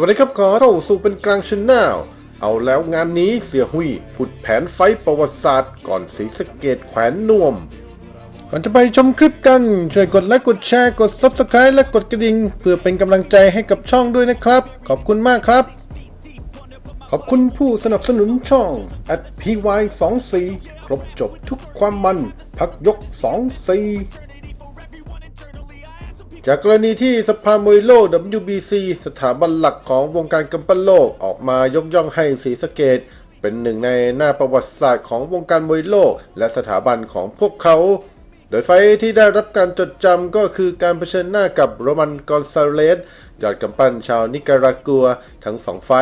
วัสดีครับขอเข้าสู่เป็นกลางชแนลเอาแล้วงานนี้เสียหุยผุดแผนไฟประวัติศาสตร์ ก่อนสีสะเกตแขวนนวม ก่อนจะไปชมคลิปกัน ช่วยกดไลค์กดแชร์กด Subscribe และกดกระดิ่งเพื่อเป็นกำลังใจให้กับช่องด้วยนะครับ ขอบคุณมากครับ ขอบคุณผู้สนับสนุนช่อง at py 2 4ครบจบทุกความมัน พักยก 2 4 จากกรณีที่สภามวยโลก WBC สถาบันหลักของวงการกำปั้นโลกออกมายกย่องให้ศรีสะเกดเป็นหนึ่งในหน้าประวัติศาสตร์ของวงการมวยโลก และสถาบันของพวกเขา โดยไฟที่ได้รับการจดจำก็คือการเผชิญหน้ากับโรมันกอนซาเลสยอดกำปั้นชาวนิการากัวทั้งสองไฟ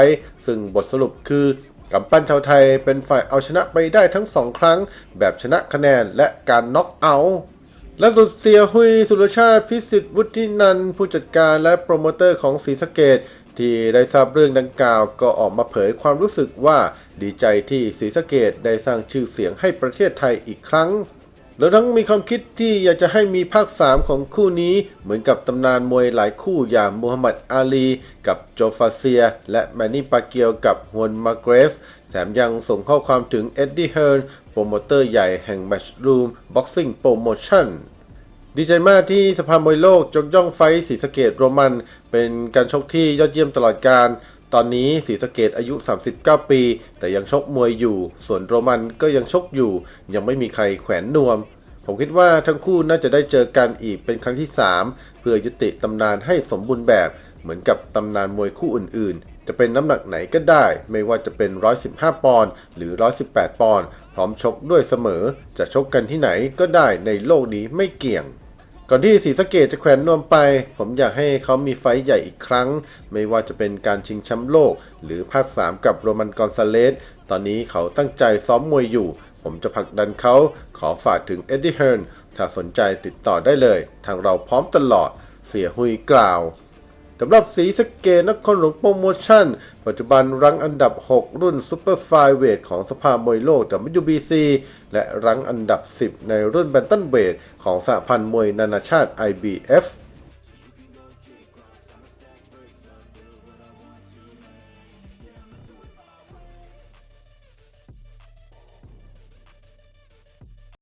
ซึ่งบทสรุปคือกำปั้นชาวไทยเป็นฝ่ายเอาชนะไปได้ทั้งสองครั้ง แบบชนะคะแนนและการน็อกเอาท์ และสุดเสียหุยสุรชาติพิสิทธิ์วุฒินันผู้จัดการและโปรโมเตอร์ของศรีสะเกดที่ได้ทราบเรื่องดังกล่าวก็ออกมาเผยความรู้สึกว่าดีใจที่ศรีสะเกดได้สร้างชื่อเสียงให้ประเทศไทยอีกครั้ง แล้วทั้งมีความคิดที่อยากจะให้มีภาค 3 ของคู่นี้เหมือนกับตำนานมวยหลายคู่อย่างมูฮัมหมัดอาลี กับโจฟาเซีย และแมนนี่ปาเกียวกับฮวนมาเกรฟ แถมยังส่งข้อความถึงเอ็ดดี้เฮิร์นโปรโมเตอร์ใหญ่แห่ง Matchroom Boxing Promotion ดีใจมากที่สภามวยโลกยกย่องไฟท์ศรีสะเกดโรมัน เป็นการชกที่ยอดเยี่ยมตลอดการ ตอนนี้ศรีสะเกดอายุ 39 ปี แต่ยังชกมวยอยู่ ส่วนโรมันก็ยังชกอยู่ ยังไม่มีใครแขวนนวม ผมคิดว่าทั้งคู่น่าจะได้เจอกันอีกเป็นครั้งที่ 3 เพื่อยุติตำนานให้สมบูรณ์แบบเหมือนกับตำนานมวยคู่อื่น ๆ จะเป็นน้ำหนักไหนก็ได้ ไม่ว่าจะเป็น 115 ปอนด์หรือ 118 ปอนด์พร้อมชกด้วยเสมอ จะชกกันที่ไหนก็ได้ในโลกนี้ไม่เกี่ยง ก่อนที่ศรีสะเกดจะแขวนนวมไป ผมอยากให้เขามีไฟใหญ่อีกครั้ง ไม่ว่าจะเป็นการชิงแชมป์โลก หรือภาค 3 กับโรมันกอนซาเลส ตอนนี้เขาตั้งใจซ้อมมวยอยู่ ผมจะผลักดันเขาขอฝากถึงเอ็ดดี้เฮิร์นถ้าสนใจติดต่อได้เลย ทางเราพร้อมตลอด เสียหุยกล่าว สำหรับสีสเกตนครหลวงโปรโมชั่น ปัจจุบันรั้งอันดับ 6 รุ่นซูเปอร์ไฟเวทของสภามวยโลก WBC และรั้งอันดับ 10 ในรุ่นแบนตันเวทของสหพันธ์มวยนานาชาติ IBF